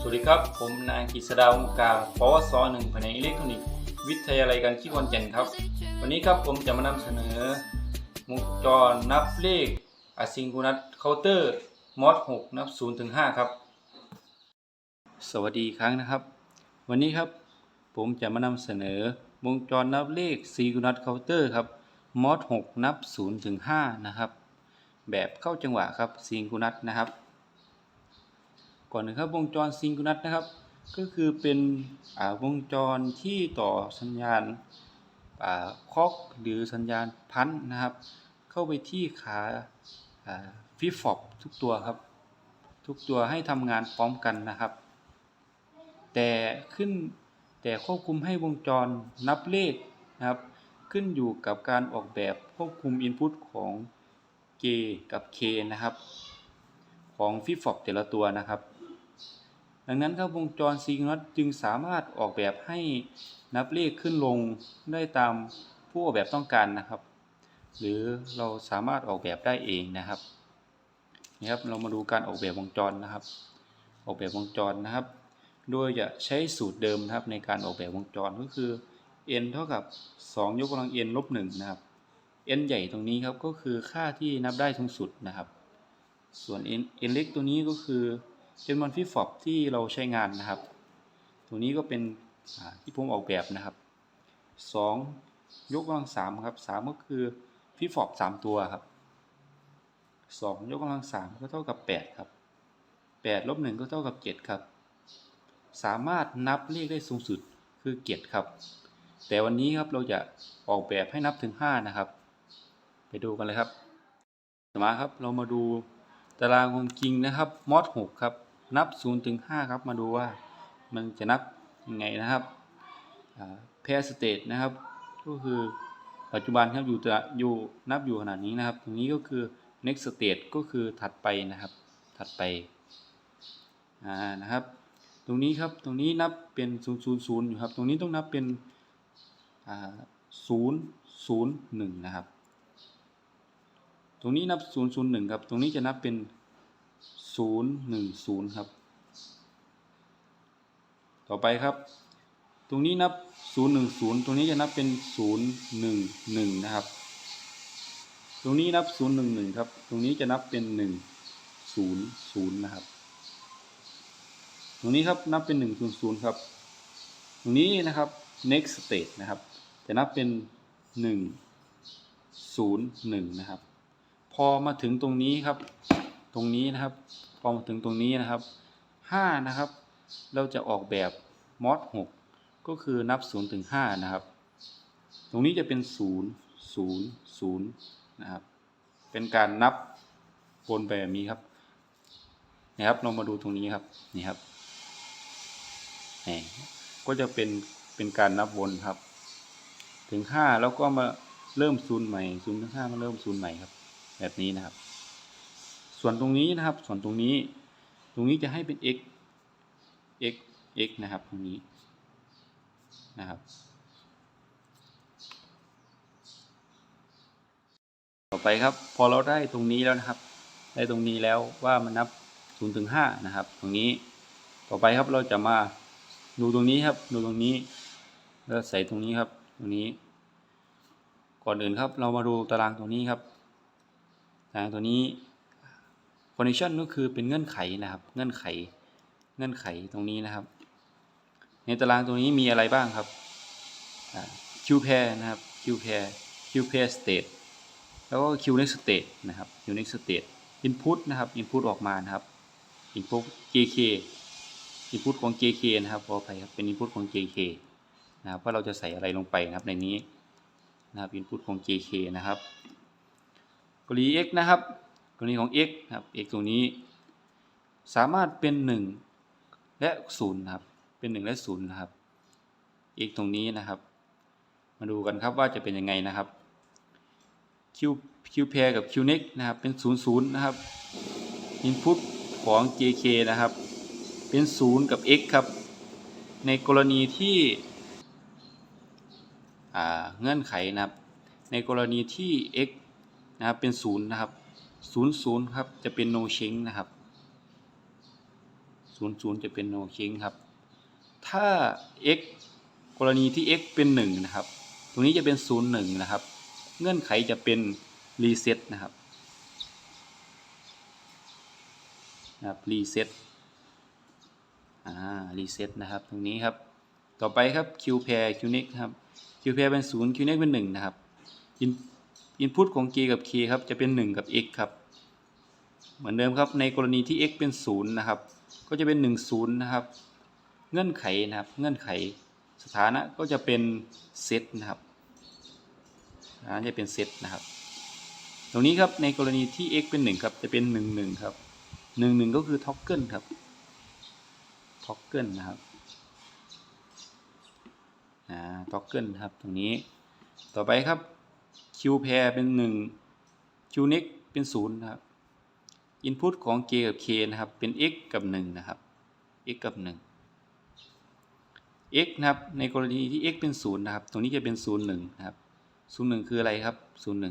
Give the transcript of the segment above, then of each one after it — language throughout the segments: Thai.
สวัสดีครับ ผมนายกฤษดาวงกาปวสหนึ่งแผนกอิเล็กทรอนิกส์วิทยาลัยการคิดวันจันทร์ครับ วันนี้ครับผมจะมานำเสนอวงจรนับเลขอ s ซิง c ูนัสเคาน์เตอร์มอด6นับ0ถึง5ครับ สวัสดีอีกครั้งนะครับ วันนี้ครับผมจะมานำเสนอวงจรนับเลขซีกูนัสเคาน์เตอร์ครับมอด6นับ0ถึง5นะครับ แบบเข้าจังหวะครับซิงคูนัสนะครับ ก่อนนะครับวงจรซิงคูนัสนะครับ ก็คือเป็นวงจรที่ต่อสัญญาณาคอกหรือสัญญาณพันธ์นะครับ เข้าไปที่ขาฟิฟอบทุกตัวครับ ทุกตัวให้ทำงานพร้อมกันนะครับ แต่ขึ้นแต่ควบคุมให้วงจรนับเลขนะครับ ขึ้นอยู่กับการออกแบบควบคุมอินพุตของ K กับ K นะครับ ของฟิฟอบแต่ละตัวนะครับ ดังนั้นครับวงจรซิงค์น็อตจึงสามารถออกแบบให้นับเลขขึ้นลงได้ตามผู้ออกแบบต้องการนะครับ หรือเราสามารถออกแบบได้เองนะครับนี่ครับเรามาดูการออกแบบวงจรนะครับ ออกแบบวงจรนะครับ โดยจะใช้สูตรเดิมนะครับในการออกแบบวงจรก็คือ n เท่ากับ 2 ยกกำลัง n ลบ1นะครับ n ใหญ่ตรงนี้ครับก็คือค่าที่นับได้สูงสุดนะครับ ส่วน n n เล็กตัวนี้ก็คือ จำนวนฟิฟอบที่เราใช้งานนะครับ ตัวนี้ก็เป็นที่ผมออกแบบนะครับ 2 ยกกำลัง3ครับ3ก็คือฟิฟอบ3ตัวครับ 2 ยกกำลัง3ก็เท่ากับ 8 ครับ8ลบ1ก็เท่ากับ 7 ครับ สามารถนับเลขได้สูงสุดคือ7ครับ แต่วันนี้ครับเราจะออกแบบให้นับถึง 5 นะครับ ไปดูกันเลยครับ มาครับเรามาดูตารางของจริงนะครับมอด6ครับ นับ0ถึง5ครับมาดูว่ามันจะนับยังไงนะครับแพรสเตทนะครับก็คือปัจจุบันครับอยู่จะอยู่นับอยู่ขนาดนี้นะครับตรงนี้ก็คือ next state ก็คือถัดไปนะครับถัดไปอ่านะครับ ตรงนี้ครับตรงนี้นับเป็น0 0 0อยู่ครับตรงนี้ต้องนับเป็นอ่า0 0 1นะครับตรงนี้นับ0 0 1ครับตรงนี้จะนับเป็น 0 1 0ครับ ต่อไปครับ ตรงนี้นับ0 1 0ตรงนี้จะนับเป็น0 1 1นะครับ ตรงนี้นับ0 1 1ครับ ตรงนี้จะนับเป็น1 0 0นะครับ ตรงนี้ครับนับเป็น1 0 0ครับ ตรงนี้นะครับ next state นะครับ จะนับเป็น1 0 1นะครับ พอมาถึงตรงนี้ครับ ตรงนี้นะครับ พอมาถึงตรงนี้นะครับ 5 นะครับ เราจะออกแบบมอด6ก็คือนับ 0 ถึง 5 นะครับ ตรงนี้จะเป็น 0 0 0 นะครับ เป็นการนับวนไปแบบนี้ครับนะครับเรามาดูตรงนี้ครับนี่ครับนี่ก็จะเป็นเป็นการนับวนครับ ถึง 5 แล้วก็มาเริ่มศูนย์ใหม่ศูนย์ถึง5มาเริ่มศูนย์ใหม่ครับ แบบนี้นะครับ ส่วนตรงนี้นะครับ ส่วนตรงนี้ ตรงนี้จะให้เป็น x x x นะครับตรงนี้นะครับ ต่อไปครับ พอเราได้ตรงนี้แล้วนะครับ ได้ตรงนี้แล้วว่ามันนับ0ถึง5นะครับ ตรงนี้ ต่อไปครับเราจะมาดูตรงนี้ครับ ดูตรงนี้ แล้วใส่ตรงนี้ครับ ตรงนี้ ก่อนอื่นครับ เรามาดูตารางตรงนี้ครับ ตารางตัวนี้ condition ก็คือเป็นเงื่อนไขนะครับ เงื่อนไข เงื่อนไขตรงนี้นะครับ ในตารางตรงนี้มีอะไรบ้างครับ Q pair นะครับ Q pair Q pair state แล้วก็ Q next state นะครับ Q next state input นะครับ input ออกมานะครับ input JK input ของ JK นะครับขออภัยครับเป็น input ของ JK นะครับว่าเราจะใส่อะไรลงไปนะครับในนี้นะครับ input ของ JK นะครับกรณี x นะครับ กรณีของ x ครับ x ตรงนี้ สามารถเป็น 1 และ0นครับ เป็น 1 และ0นะครับ x ตรงนี้นะครับ มาดูกันครับว่าจะเป็นยังไงนะครับ q q pair กับ q next นะครับ เป็น 0 0 นะครับ input ของ jk นะครับ เป็น 0 กับ x ครับ ในกรณีที่เงื่อนไขนะครับ ในกรณีที่ x นะครับเป็น 0 นะครับ 0 0 ครับ จะเป็น no change นะครับศูนย์ศูนย์จะเป็นโนเชงครับ ถ้า x กรณีที่ x เป็นหนึ่งนะครับ ตรงนี้จะเป็นศูนย์หนึ่งนะครับ เงื่อนไขจะเป็นรีเซ็ตนะครับนะครับรีเซ็ตอ่ารีเซ็ตนะครับ ตรงนี้ครับ ต่อไปครับ q pair q next ครับ q pair เป็นศูนย์ q next เป็นหนึ่งนะครับ input ของ k กับ k ครับจะเป็น 1 กับ x ครับเหมือนเดิมครับในกรณีที่ x เป็น 0 นะครับ ก็จะเป็น 1 0 นะครับ เงื่อนไขนะครับ เงื่อนไขสถานะก็จะเป็นเซตนะครับสถานะจะเป็นเซตนะครับ ตรงนี้ครับในกรณีที่ x เป็น 1 ครับจะเป็น 1 1 ครับ 1 1 ก็คือท็อกเกิลครับท็อกเกิลนะครับอ่าท็อกเกิลครับตรงนี้ต่อไปครับ q pair เป็น 1 q next เป็น0นะครับ input ของ k กับ k นะครับ เป็น x กับ 1 นะครับ x กับ 1 x นะครับ ในกรณีที่ x เป็น 0 นะครับ ตรงนี้จะเป็น 0 1 นะครับ 0 1 คืออะไรครับ 0 1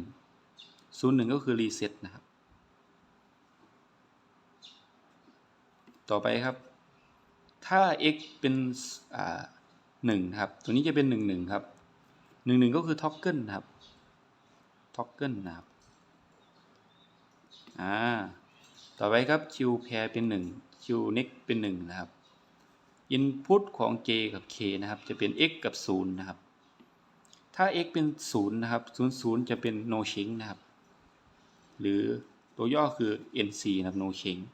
0 1 ก็คือ reset นะครับ ต่อไปครับ ถ้า x เป็นอ่า1นะครับ ตัวนี้จะเป็น 1 1 ครับ 1 1 ก็คือ toggle นะครับ toggle นะครับ อ่า ต่อไปครับ q pair เป็น 1 q next เป็น 1 นะครับ input ของ j กับ k นะครับ จะเป็น x กับ 0 นะครับ ถ้า x เป็น 0 นะครับ 0 0 จะเป็น no change นะครับ หรือตัวย่อคือ nc นะครับ no change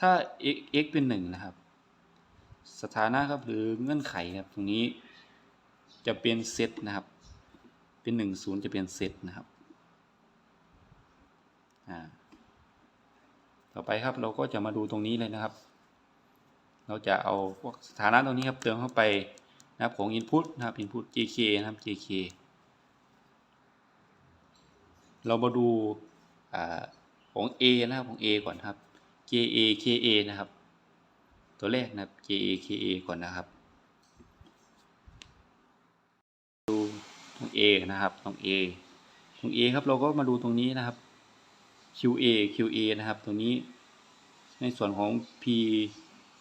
ถ้า x x เป็น 1 นะครับ สถานะครับหรือเงื่อนไขครับ ตรงนี้จะเป็นเซตนะครับ เป็น1 0จะเป็นเซตนะครับอ่าต่อไปครับเราก็จะมาดูตรงนี้เลยนะครับ เราจะเอาพวกสถานะตรงนี้ครับเติมเข้าไปนะครับของ input นะครับ input jk นะครับ jk เรามาดูอ่าของ a นะครับของ a ก่อนครับ ka ka นะครับ ตัวแรกนะครับ ka ka ก่อนนะครับ ดู ตรง a นะครับ ตรง a ตรง a ครับเราก็มาดูตรงนี้นะครับ QA QA นะครับ ตรงนี้ในส่วนของ P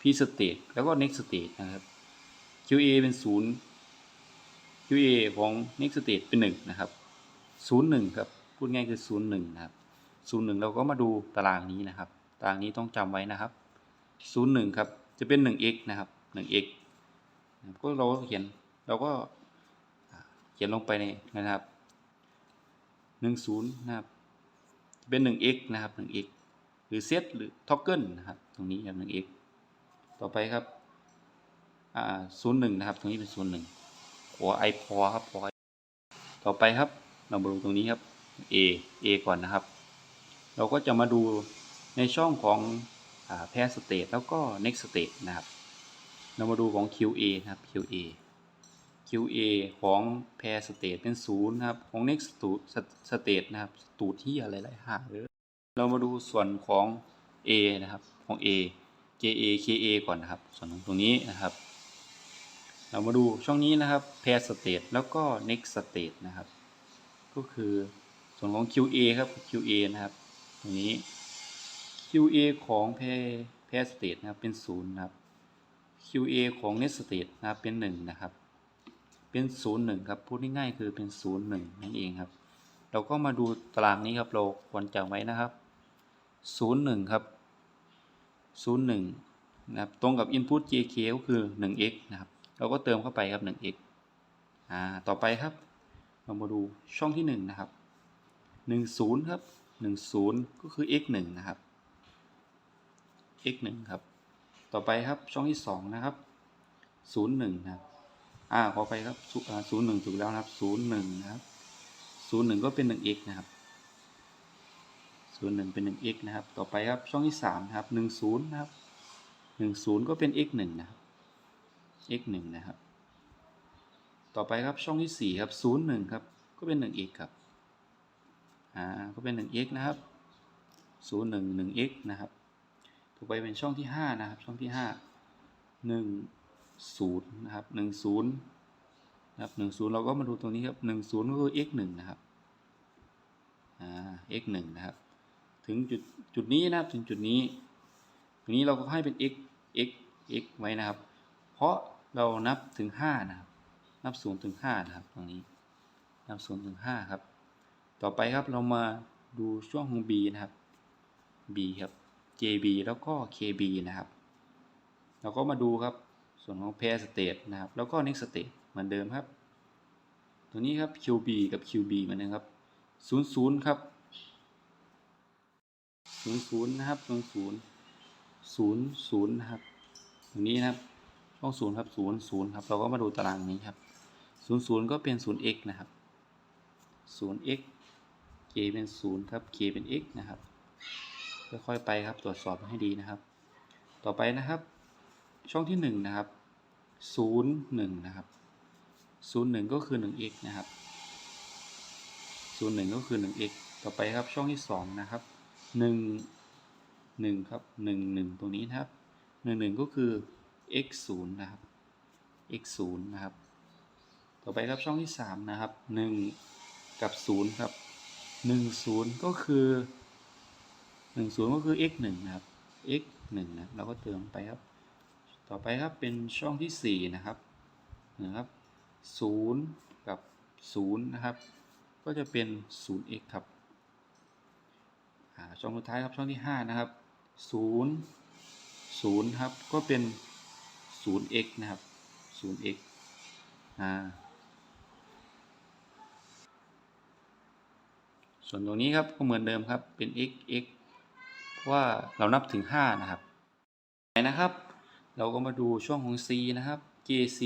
P state แล้วก็ next state นะครับ QA เป็น 0 QA ของ next state เป็น 1 นะครับ 01 ครับ พูดง่ายคือ 01 นะครับ 01 เราก็มาดูตารางนี้นะครับ ตารางนี้ต้องจำไว้นะครับ 01 ครับ จะเป็น 1x นะครับ 1x นะครับก็เราก็เขียนเราก็ เขียนลงไปในนะครับ 10นะครับ เป็น 1x นะครับ 1x หรือเซตหรือ toggle นะครับ ตรงนี้ครับ 1x ต่อไปครับ อ่า01 นะครับ ตรงนี้เป็น 01 หัว i พอครับพอต่อไปครับ เรามาดูตรงนี้ครับ a a ก่อนนะครับ เราก็จะมาดูในช่องของอ่า pair state แล้วก็ next state นะครับ เรามาดูของ qa นะครับ qa QA ของ pair state เป็น0นะครับ ของ next state นะครับตูดที่อะไรหลายหาเลยเรามาดูส่วนของ A นะครับ ของ A KA KA ก่อนนะครับ ส่วนของตรงนี้นะครับ เรามาดูช่องนี้นะครับ pair state แล้วก็ next state นะครับ ก็คือส่วนของ QA ครับ QA นะครับ ตรงนี้ QA ของ pair pair state นะครับ เป็น0นะครับ QA ของ next state นะครับ เป็น1นะครับ เป็น 0 1 ครับ พูดง่ายๆคือเป็น 0 1 นั่นเองครับ เราก็มาดูตารางนี้ครับ เราควรจำไว้นะครับ 0 1 ครับ 0 1 นะครับ ตรงกับ input jk ก็คือ 1x นะครับ เราก็เติมเข้าไปครับ 1x อ่า ต่อไปครับ เรามาดูช่องที่ 1 นะครับ 1 0 ครับ 1 0 ก็คือ x 1นะครับ x 1ครับ ต่อไปครับช่องที่ 2 นะครับ 0 1 นะครับ อ่าขอไปครับศูนย์หนึ่งถูกแล้วนะครับศูนย์หนึ่งนะครับศูนย์หนึ่งก็เป็นหนึ่ง x นะครับศูนย์หนึ่งเป็นหนึ่ง x นะครับ ต่อไปครับช่องที่สามนะครับหนึ่งศูนย์นะครับหนึ่งศูนย์ก็เป็น x หนึ่งนะครับ x หนึ่งนะครับ ต่อไปครับช่องที่สี่ครับศูนย์หนึ่งครับก็เป็นหนึ่ง x ครับอ่าก็เป็นหนึ่ง x นะครับศูนย์หนึ่งหนึ่ง x นะครับต่อไปเป็นช่องที่ห้านะครับ ช่องที่ห้าหนึ่ง ศูนย์นะครับหนึ่งศูนย์นะครับหนึ่งศูนย์เราก็มาดูตรงนี้ครับหนึ่งศูนย์ก็คือ x หนึ่งนะครับอ่า x หนึ่งนะครับ ถึงจุดจุดนี้นะครับถึงจุดนี้ตรงนี้เราก็ให้เป็น x x x ไว้นะครับ เพราะเรานับถึง5นะครับ นับ0ถึง5นะครับตรงนี้ นับ0ถึง5ครับ ต่อไปครับเรามาดูช่วงของ b นะครับ b ครับ jb แล้วก็ kb นะครับ เราก็มาดูครับ ส่วนของ pair state นะครับ แล้วก็ next state เหมือนเดิมครับ ตัวนี้ครับ qb กับ qb เหมือนเดิมครับ 00 ครับ 00 นะครับ 00 00 นะครับ ตรงนี้นะครับช่อง0ครับ 0 0 ครับ เราก็มาดูตารางนี้ครับ 0 0 ก็เป็น 0x นะครับ 0x k เป็น 0 ครับ k เป็น x นะครับ ค่อยๆไปครับ ตรวจสอบให้ดีนะครับ ต่อไปนะครับ ช่องที่ 1 นะครับ 0 1 นะครับ 0 1 ก็คือ 1x นะครับ 0 1 ก็คือ 1x ต่อไปครับช่องที่ 2 นะครับ 1 1 ครับ 1 1 ตรงนี้นะครับ 1 1 ก็คือ x 0นะครับ x 0นะครับ ต่อไปครับช่องที่ 3 นะครับ 1 กับ 0 ครับ 1 0 ก็คือ 1 0 ก็คือ x 1นะครับ x 1นะเราก็เติมไปครับ ต่อไปครับเป็นช่องที่ 4 นะครับนะครับ0กับ 0 นะครับ ก็จะเป็น 0x ครับอ่าช่องสุดท้ายครับช่องที่ 5 นะครับ 0 0 ครับ ก็เป็น 0x นะครับ 0x อ่าส่วนตรงนี้ครับก็เหมือนเดิมครับเป็น x x เพราะว่าเรานับถึง 5 นะครับไหนนะครับ เราก็มาดูช่วงของ c นะครับ kc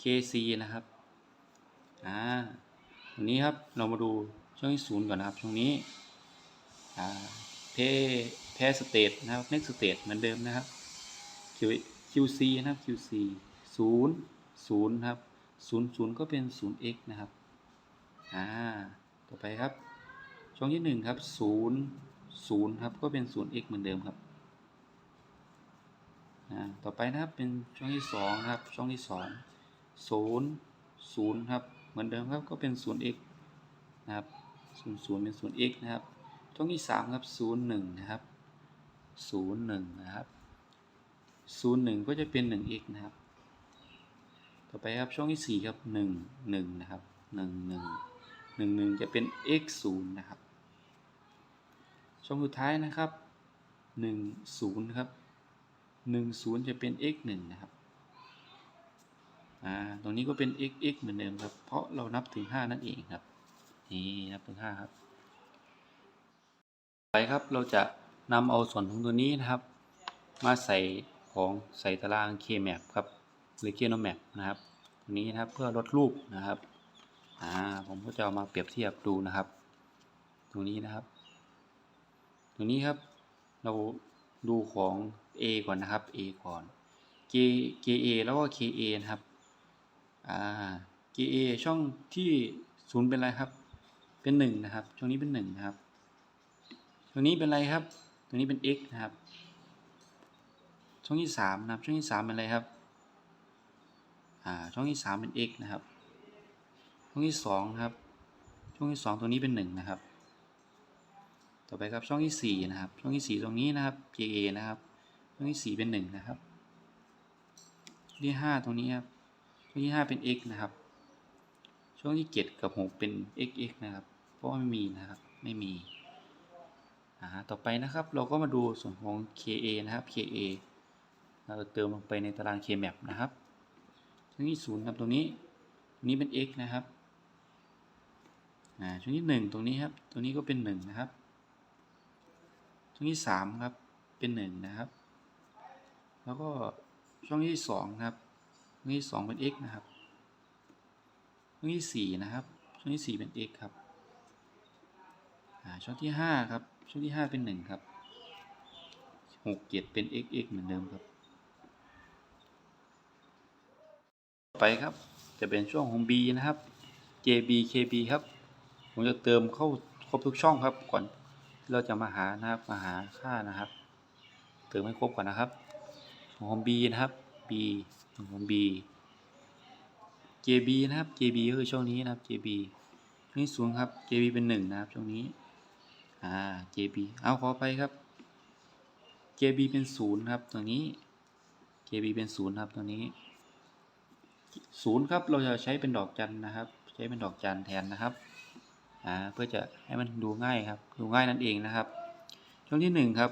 kc นะครับอ่าตรงนี้ครับเรามาดูช่วงที่0ก่อนนะครับช่วงนี้อ่าเพเพสเตตนะครับ next state เหมือนเดิมนะครับ Q QC นะครับ QC 0 0นะครับ0 0ก็เป็น 0x นะครับอ่าต่อไปครับ ช่องที่1ครับ0 0ครับก็เป็น 0x เหมือนเดิมครับ ต่อไปนะครับเป็นช่องที่2ครับช่องที่2 0 0ครับเหมือนเดิมครับก็เป็น 0x นะครับ0 0เป็น 0x นะครับช่องที่3ครับ0 1นะครับ0 1นะครับ0 1 ก็จะเป็น 1x นะครับ ต่อไปครับช่องที่4ครับ1 1นะครับ1 1 1 1 จะเป็น x 0นะครับช่องสุดท้ายนะครับ 1 0ครับ 1 0 จะเป็น x 1นะครับ อ่า ตรงนี้ก็เป็น x x เหมือนเดิมครับ เพราะเรานับถึง 5 นั่นเองครับ นี่นับถึง 5 ครับ ไปครับเราจะนำเอาส่วนของตัวนี้นะครับ มาใส่ของใส่ตาราง K-map ครับหรือ k n o map นะครับตัวนี้นะครับเพื่อลดรูปนะครับ อ่า ผมก็จะเอามาเปรียบเทียบดูนะครับ ตรงนี้นะครับ ตรงนี้ครับ เราดูของ A ก่อนนะครับ A ก่อน K KA แล้วก็ KA นะครับอ่า KA ช่องที่ศูนย์เป็นอะไรครับ เป็นหนึ่งนะครับ ช่องนี้เป็นหนึ่งนะครับตรงนี้เป็นอะไรครับ ตรงนี้เป็น x นะครับ ช่องที่สามนะครับ ช่องที่สามเป็นอะไรครับ อ่า ช่องที่สามเป็น x นะครับ ช่องที่สองนะครับ ช่องที่สองตัวนี้เป็นหนึ่งนะครับ ต่อไปครับ ช่องที่สี่นะครับ ช่องที่สี่ตรงนี้นะครับ KA นะครับ ช่องที่สี่เป็นหนึ่งนะครับช่องที่ห้าตรงนี้ครับช่องที่ห้าเป็น x นะครับ ช่วงที่เจ็ดกับหกเป็น xx นะครับ เพราะว่าไม่มีนะครับ ไม่มีอ่าต่อไปนะครับ เราก็มาดูส่วนของ KA นะครับ KA เราเติมลงไปในตาราง Kmap นะครับช่วงที่ศูนย์ครับตรงนี้ตรงนี้เป็น x นะครับอ่าช่วงที่หนึ่งตรงนี้ครับ ตรงนี้ก็เป็นหนึ่งนะครับช่วงที่สามครับ เป็นหนึ่งนะครับ แล้วก็ช่วงที่สองครับช่วงที่สองเป็น x นะครับ ช่วงที่สี่นะครับ ช่วงที่สี่เป็น x ครับช่องที่ห้าครับ ช่วงที่ห้าเป็นหนึ่งครับหกเจ็ดเป็น x x เหมือนเดิมครับ ไปครับ จะเป็นช่วงของ b นะครับ jb kb ครับ ผมจะเติมเข้าครบทุกช่องครับก่อนเราจะมาหานะครับมาหาค่านะครับ เติมให้ครบก่อนนะครับ ของ b นะครับ b ของ b JB นะครับ JB ก็คือช่วงนี้นะครับ JB ช่วงนี้สูงครับ JB เป็นหนึ่งนะครับช่วงนี้ อ่า JB เอาขอไปครับ JB เป็นศูนย์ครับตรงนี้ KB เป็นศูนย์ครับตัวนี้ศูนย์ครับ เราจะใช้เป็นดอกจันนะครับ ใช้เป็นดอกจันแทนนะครับ อ่า เพื่อจะให้มันดูง่ายครับ ดูง่ายนั่นเองนะครับ ช่องที่หนึ่งครับ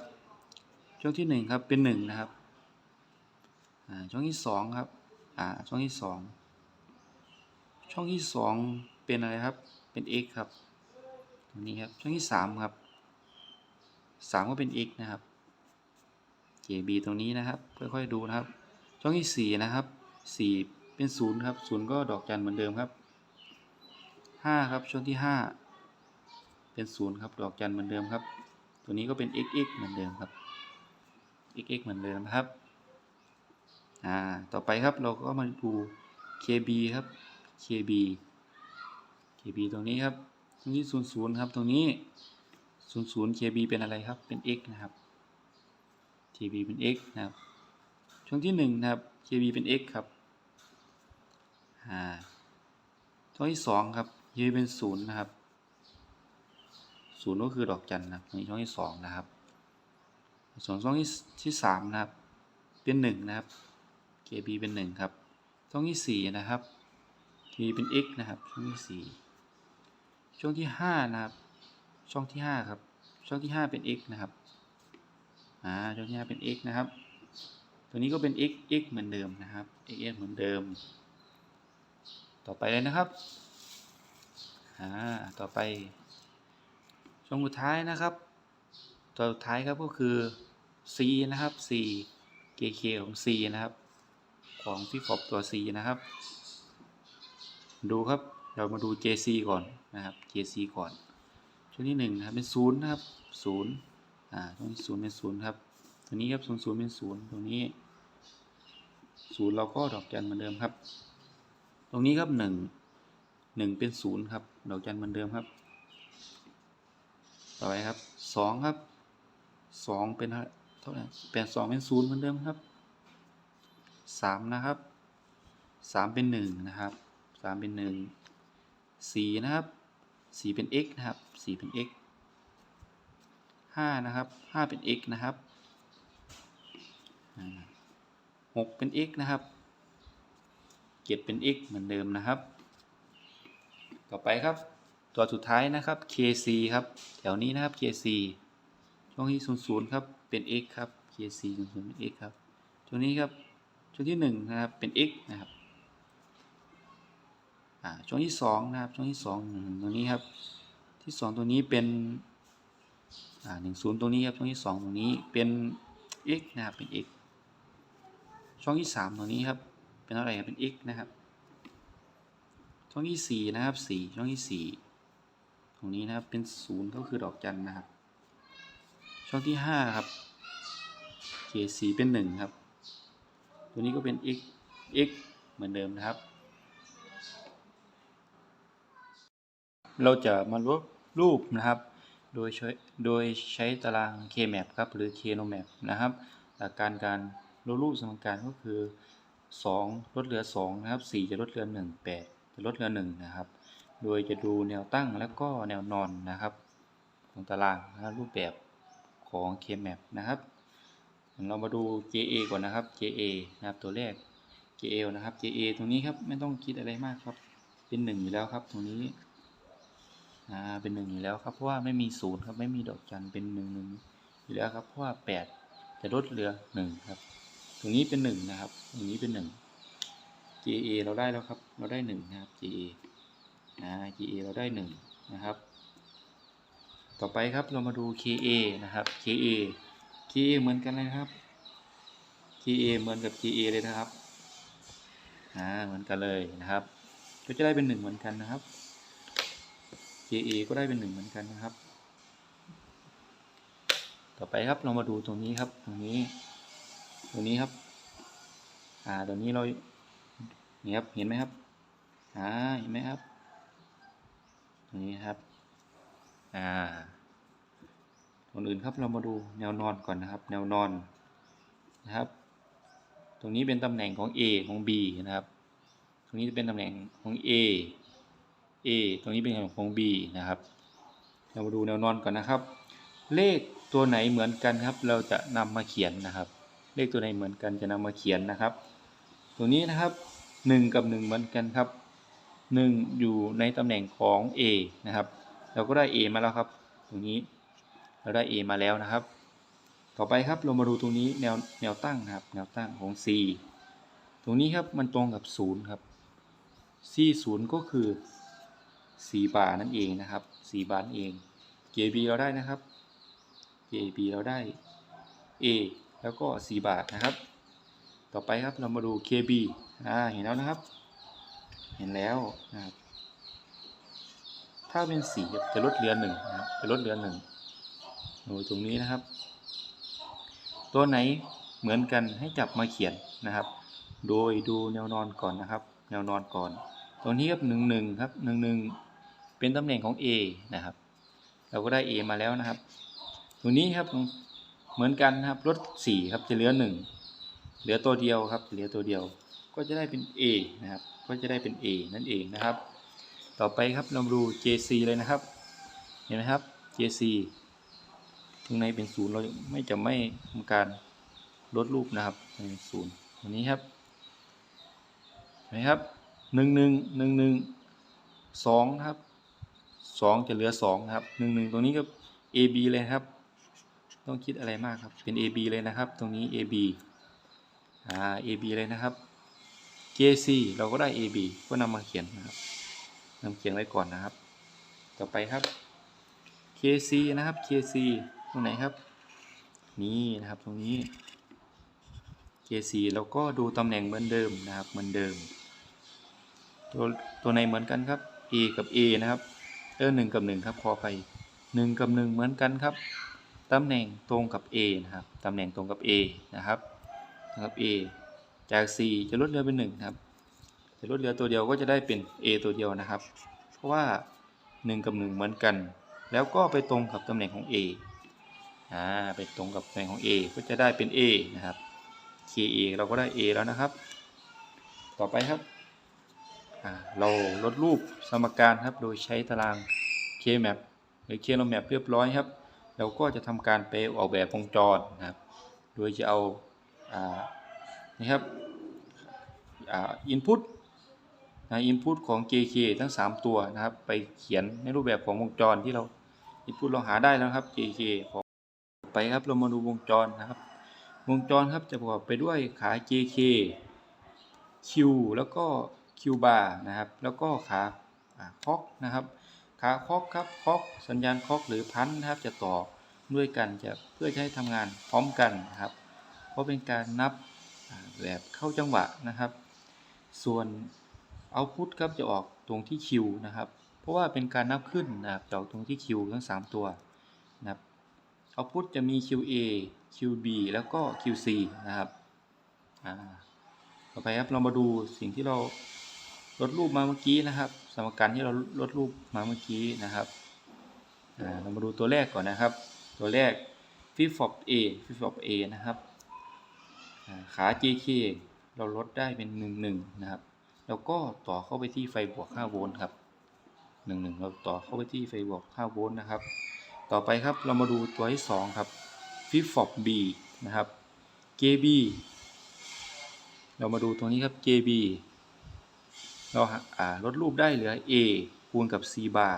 ช่องที่หนึ่งครับ เป็นหนึ่งนะครับ ช่องที่สองครับอ่าช่องที่สองช่องที่สองเป็นอะไรครับเป็น x ครับตรงนี้ครับช่องที่สามครับสามก็เป็น x นะครับ KB ตรงนี้นะครับค่อยๆดูนะครับ ช่องที่สี่นะครับสี่เป็นศูนย์ครับศูนย์ก็ดอกจันเหมือนเดิมครับห้าครับช่องที่ห้าเป็นศูนย์ครับดอกจันเหมือนเดิมครับ ตัวนี้ก็เป็น xx เหมือนเดิมครับ xx เหมือนเดิมครับ อ่าต่อไปครับเราก็มาดู kb ครับ kb kb ตรงนี้ครับตรงนี้ศูนย์ศูนย์ครับตรงนี้ศูนย์ศูนย์ kb เป็นอะไรครับเป็น x นะครับ kb เป็น x นะครับ ช่องที่หนึ่งนะครับ kb เป็น x ครับอ่าช่องที่สองครับ kb เป็นศูนย์นะครับศูนย์ก็คือดอกจันนะครับในช่องที่สองนะครับส่วนช่องที่ที่สามนะครับ เป็นหนึ่งนะครับ kb เป็นหนึ่งครับช่องที่สี่นะครับ kb เป็น x นะครับ ช่องที่สี่ช่องที่ห้านะครับ ช่องที่ห้าครับ ช่องที่ห้าเป็น x นะครับ อ่า ช่องที่ห้าเป็น x นะครับ ตัวนี้ก็เป็น x x เหมือนเดิมนะครับ x x เหมือนเดิม ต่อไปเลยนะครับ อ่า ต่อไป ช่องสุดท้ายนะครับ ตัวสุดท้ายครับก็คือ c นะครับ c kk ของ c นะครับ ของพี่ขอบตัว c นะครับ ดูครับเรามาดู jc ก่อนนะครับ jc ก่อนช่วงที่หนึ่งนะครับเป็นศูนย์นะครับศูนย์อ่าช่วงที่ศูนย์เป็นศูนย์ครับตัวนี้ครับศูนย์ศูนย์เป็นศูนย์ตรงนี้ศูนย์เราก็ดอกจันเหมือนเดิมครับ ตรงนี้ครับหนึ่งหนึ่งเป็นศูนย์ครับดอกจันเหมือนเดิมครับ ต่อไปครับสองครับสองเป็นเท่าไหร่แปดสองเป็นศูนย์เหมือนเดิมครับ สามนะครับสามเป็นหนึ่งนะครับสามเป็นหนึ่งสี่นะครับสี่เป็น x นะครับสี่เป็น x ห้านะครับห้าเป็น x นะครับอ่าหกเป็น x นะครับเจ็ดเป็น x เหมือนเดิมนะครับ ต่อไปครับ ตัวสุดท้ายนะครับ kc ครับ แถวนี้นะครับ kc ช่วงที่ 00 ครับ เป็น x ครับ kc 00เป็น x ครับช่วงนี้ครับ ช่วงที่1นะครับเป็น x นะครับช่วงที่2นะครับช่วงที่2ตัวนี้ครับที่ 2 ตัวนี้เป็นอ่า10ตรงนี้ครับช่วงที่ 2 ตรงนี้เป็น x นะครับเป็น x ช่องที่ 3 ตรงนี้ครับเป็นอะไรครับเป็น x นะครับ ช่องที่ 4 นะครับ 4 ช่องที่ 4 ตรงนี้นะครับเป็น0ก็คือดอกจันนะครับ ช่องที่5ครับ k4 เป็น 1 ครับ ตัวนี้ก็เป็น x x เหมือนเดิมนะครับ เราจะมาลบรูปนะครับ โดยใช้โดยใช้ตาราง K-map ครับ หรือ K-nomap นะครับหลักการการลบรูปสมการก็คือ 2 ลดเหลือ 2 นะครับ 4 จะลดเหลือ 1 8 จะลดเหลือ 1 นะครับ โดยจะดูแนวตั้งแล้วก็แนวนอนนะครับ ของตารางนะครับรูปแบบของ K-map นะครับ เรามาดู JA ก่อนนะครับ JA นะครับตัวแรก JA นะครับ JA ตรงนี้ครับไม่ต้องคิดอะไรมากครับ เป็นหนึ่งอยู่แล้วครับ ตรงนี้อ่าเป็นหนึ่งอยู่แล้วครับเพราะว่าไม่มีศูนย์ครับไม่มีดอกจันเป็นหนึ่งหนึ่งอยู่แล้วครับเพราะว่าแปดจะลดเหลือหนึ่งครับ ตรงนี้เป็นหนึ่งนะครับ ตรงนี้เป็นหนึ่ง JA เราได้แล้วครับ เราได้หนึ่งนะครับ JA อ่า JA เราได้หนึ่งนะครับ ต่อไปครับเรามาดู KA นะครับ KA KA เหมือนกันเลยนะครับ KA เหมือนกับ KA เลยนะครับ อ่า เหมือนกันเลยนะครับ ก็จะได้เป็นหนึ่งเหมือนกันนะครับ KA ก็ได้เป็นหนึ่งเหมือนกันนะครับ ต่อไปครับ เรามาดูตรงนี้ครับ ตรงนี้ ตรงนี้ครับ อ่า ตรงนี้เรานี่ครับ เห็นไหมครับ อ่า เห็นไหมครับตรงนี้ครับ อ่า ก่อนอื่นครับเรามาดูแนวนอนก่อนนะครับ แนวนอนนะครับ ตรงนี้เป็นตำแหน่งของ A ของ B นะครับ ตรงนี้จะเป็นตำแหน่งของ A A ตรงนี้เป็นของ B นะครับ เรามาดูแนวนอนก่อนนะครับ เลขตัวไหนเหมือนกันครับ เราจะนำมาเขียนนะครับ เลขตัวไหนเหมือนกันจะนำมาเขียนนะครับ ตัวนี้นะครับหนึ่งกับหนึ่งเหมือนกันครับหนึ่งอยู่ในตำแหน่งของ A นะครับ เราก็ได้ A มาแล้วครับ ตรงนี้ เราได้ A มาแล้วนะครับ ต่อไปครับเรามาดูตรงนี้แนวแนวตั้งนะครับ แนวตั้งของ C ตรงนี้ครับมันตรงกับ 0 ครับ C 0ก็คือ 4 บาร์นั่นเองนะครับ 4 บาร์นั่นเอง JB เราได้นะครับ JB เราได้ A แล้วก็ 4 บาทนะครับ ต่อไปครับเรามาดู KB อ่าเห็นแล้วนะครับ เห็นแล้วนะครับ ถ้าเป็นสีจะลดเหลือหนึ่งนะครับจะลดเหลือห นูตรงนี้นะครับ ตัวไหนเหมือนกันให้จับมาเขียนนะครับ โดยดูแนวนอนก่อนนะครับ แนวนอนก่อน ตรงนี้ครับหนึ่งหนึ่งครับหนึ่งหนึ่งเป็นตำแหน่งของ A นะครับ เราก็ได้ A มาแล้วนะครับตรงนี้ครับเหมือนกันนะครับลดสี่ครับจะเหลือหนึ่งเหลือตัวเดียวครับ เหลือตัวเดียว ก็จะได้เป็น A นะครับ ก็จะได้เป็น A นั่นเองนะครับ ต่อไปครับเรามาดู JC เลยนะครับ เห็นไหมครับ JC ตรงในเป็นศูนย์เราไม่จะไม่ทำการลดรูปนะครับเป็นศูนย์ตรงนี้ครับเห็นไหมครับหนึ่งหนึ่งหนึ่งหนึ่งสองนะครับสองจะเหลือสองนะครับหนึ่งหนึ่งตรงนี้ก็ AB เลยครับ ต้องคิดอะไรมากครับเป็น AB เลยนะครับ ตรงนี้ AB อ่า AB เลยนะครับ JC เราก็ได้ AB ก็นำมาเขียนนะครับนำเขียนไว้ก่อนนะครับ ต่อไปครับ KC นะครับ KC ตรงไหนครับ นี่นะครับตรงนี้ KC เราก็ดูตำแหน่งเหมือนเดิมนะครับเหมือนเดิม ตัวตัวไหนเหมือนกันครับ A กับ A นะครับเออหนึ่งกับหนึ่งครับขอไปหนึ่งกับหนึ่งเหมือนกันครับตำแหน่งตรงกับ A นะครับตำแหน่งตรงกับ A นะครับนะครับ A จาก 4 จะลดเหลือเป็น1ครับจะลดเหลือตัวเดียวก็จะได้เป็น A ตัวเดียวนะครับ เพราะว่า 1 กับ 1 เหมือนกัน แล้วก็ไปตรงกับตำแหน่งของ A อ่าไปตรงกับแหน่งของ A ก็จะได้เป็น A นะครับ KA เราก็ได้ A แล้วนะครับ ต่อไปครับอ่าเราลดรูปสมการครับ โดยใช้ตาราง K-map หรือ K-map เรียบร้อยครับ เราก็จะทำการไปออกแบบวงจรนะครับ โดยจะเอาอ่านี่ครับอ่า input นะ input ของ JK ทั้ง 3 ตัวนะครับ ไปเขียนในรูปแบบของวงจรที่เรา input เราหาได้แล้วครับ JK ของ ไปครับเรามาดูวงจรนะครับ วงจรครับจะประกอบไปด้วยขา JK Q แล้วก็ Q bar นะครับ แล้วก็ขาคอกนะครับ ขาคอกครับคอกสัญญาณคอกหรือพันนะครับจะต่อด้วยกันจะเพื่อให้ทำงานพร้อมกันนะครับ เพราะเป็นการนับแบบเข้าจังหวะนะครับ ส่วนเอาพุทครับจะออกตรงที่ Q นะครับ เพราะว่าเป็นการนับขึ้นนะครับจะออกตรงที่ Q ทั้ง 3 ตัว เอาพุทจะมี QA QB แล้วก็ QC นะครับต่อไปครับเรามาดูสิ่งที่เราลดรูปมาเมื่อกี้นะครับ สมการที่เราลดรูปมาเมื่อกี้นะครับเรามาดูตัวแรกก่อนนะครับ ตัวแรก fifth of A fifth of A นะครับขา JK เราลดได้เป็น 1 1 นะครับ แล้วก็ต่อเข้าไปที่ไฟบวก5โวลต์ครับ 1 1 เราต่อเข้าไปที่ไฟบวก5โวลต์นะครับ ต่อไปครับเรามาดูตัวที่ 2 ครับ fifth of B นะครับ KB เรามาดูตรงนี้ครับ KB เราหาอ่าลดรูปได้เหลือ A คูณกับ C bar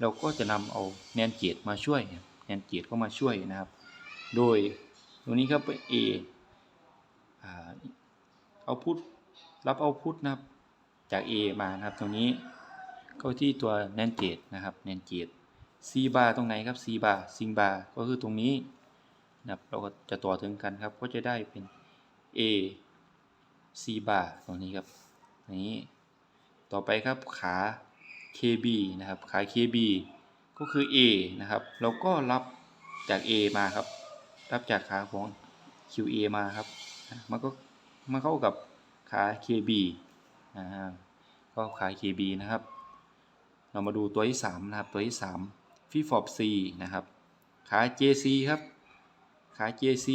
เราก็จะนำเอาแนนเกตมาช่วยแนนเกตก็มาช่วยนะครับ โดยตรงนี้ครับ A อ่าเอาพุทรับเอาพุทนะครับจาก A มานะครับตรงนี้ก็ที่ตัวแนนเกตนะครับแนนเกต C bar ตรงไหนครับ C bar ซิง bar ก็คือตรงนี้นะครับเราก็จะต่อถึงกันครับ ก็จะได้เป็น A C bar ตรงนี้ครับนี้ ต่อไปครับขา KB นะครับ ขา KB ก็คือ A นะครับ เราก็รับจาก A มาครับ รับจากขาของ QA มาครับ มันก็มาเข้ากับขา KB อ่าก็ขา KB นะครับ เรามาดูตัวที่ 3 นะครับ ตัวที่ 3 f i f o b C นะครับขา JC ครับ ขา JC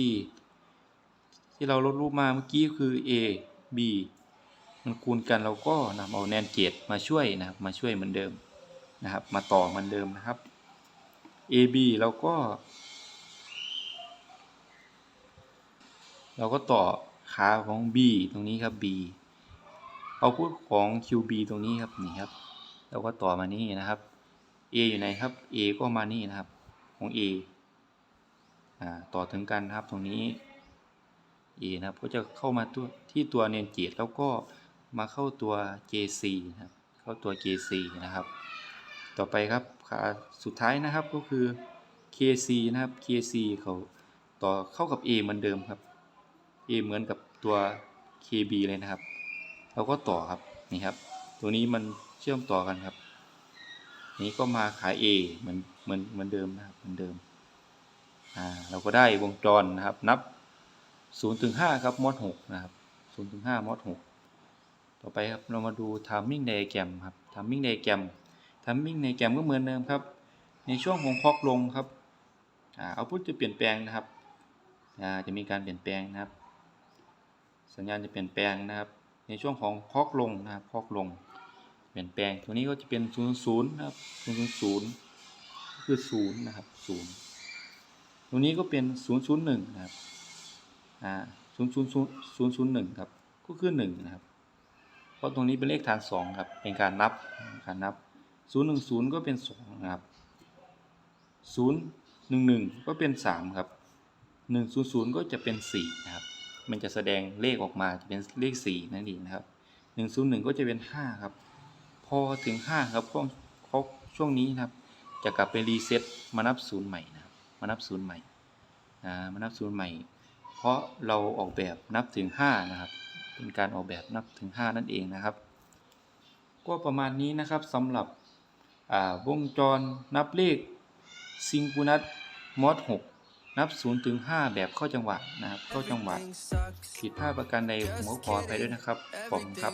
ที่เราลดรูปมาเมื่อกี้คือ A B มันคูณกันเราก็นำเอาแนนเกตมาช่วยนะครับมาช่วยเหมือนเดิมนะครับ มาต่อเหมือนเดิมนะครับ AB เราก็ เราก็ต่อขาของ B ตรงนี้ครับ B เอาพุทของ QB ตรงนี้ครับนี่ครับ เราก็ต่อมานี่นะครับ A อยู่ไหนครับ A ก็มานี่นะครับของ A อ่าต่อถึงกันนะครับตรงนี้ A นะครับก็จะเข้ามาตัวที่ตัวเนนเจตแล้วก็มาเข้าตัว JC นะครับเข้าตัว JC นะครับ ต่อไปครับขาสุดท้ายนะครับก็คือ KC นะครับ KC เขาต่อเข้ากับ A เหมือนเดิมครับ A เหมือนกับตัว KB เลยนะครับ เราก็ต่อครับนี่ครับ ตัวนี้มันเชื่อมต่อกันครับ นี้ก็มาขาย A เหมือนเหมือนเหมือนเดิมนะครับเหมือนเดิมอ่าเราก็ได้วงจรนะครับนับ0ถึง5ครับมอด6นะครับ0ถึง5มอด6ต่อไปครับเรามาดู timing diagram ครับ timing diagram timing diagram ก็เหมือนเดิมครับ ในช่วงของคล็อกลงครับอ่าเอาพุทจะเปลี่ยนแปลงนะครับอ่าจะมีการเปลี่ยนแปลงนะครับ สัญญาณจะเปลี่ยนแปลงนะครับ ในช่วงของคล็อกลงนะครับคล็อกลง ลี่ยนแปลงตัวนี้ก็จะเป็น0ูนย์นะครับศูนย์ศูนย์คือศูนย์นะครับศูนย์ตัวนี้ก็เป็น0ูนย์ศูนย์หนึ่งนะครับอ่าศูนย์ศูนย์ศูนย์ศูนย์หนึ่งครับก็คือหนึ่งนะครับ เพราะตรงนี้เป็นเลขฐานสองครับเป็นการนับการนับศูนย์หนึ่งศูนย์ก็เป็นสองนะครับศูนย์หนึ่งหนึ่งก็เป็นสามครับหนึ่งศูนย์ศูนย์ก็จะเป็นสี่นะครับ มันจะแสดงเลขออกมาจะเป็นเลขสี่นั่นเองนะครับหนึ่งศูนย์หนึ่งก็จะเป็นห้าครับ พอถึง5ครับช่วงเขาช่วงนี้นะครับ จะกลับไปรีเซ็ตมานับศูนย์ใหม่นะครับมานับศูนย์ใหม่อ่ามานับศูนย์ใหม่ เพราะเราออกแบบนับถึง5นะครับ เป็นการออกแบบนับถึง5นั่นเองนะครับ ก็ประมาณนี้นะครับสำหรับวงจรนับเลขซิงคูนัสมอด6นับ0ถึง5แบบเข้าจังหวะนะครับ เข้าจังหวะผิดพลาดประการใดผมก็ขออภัยด้วยนะครับผมครับ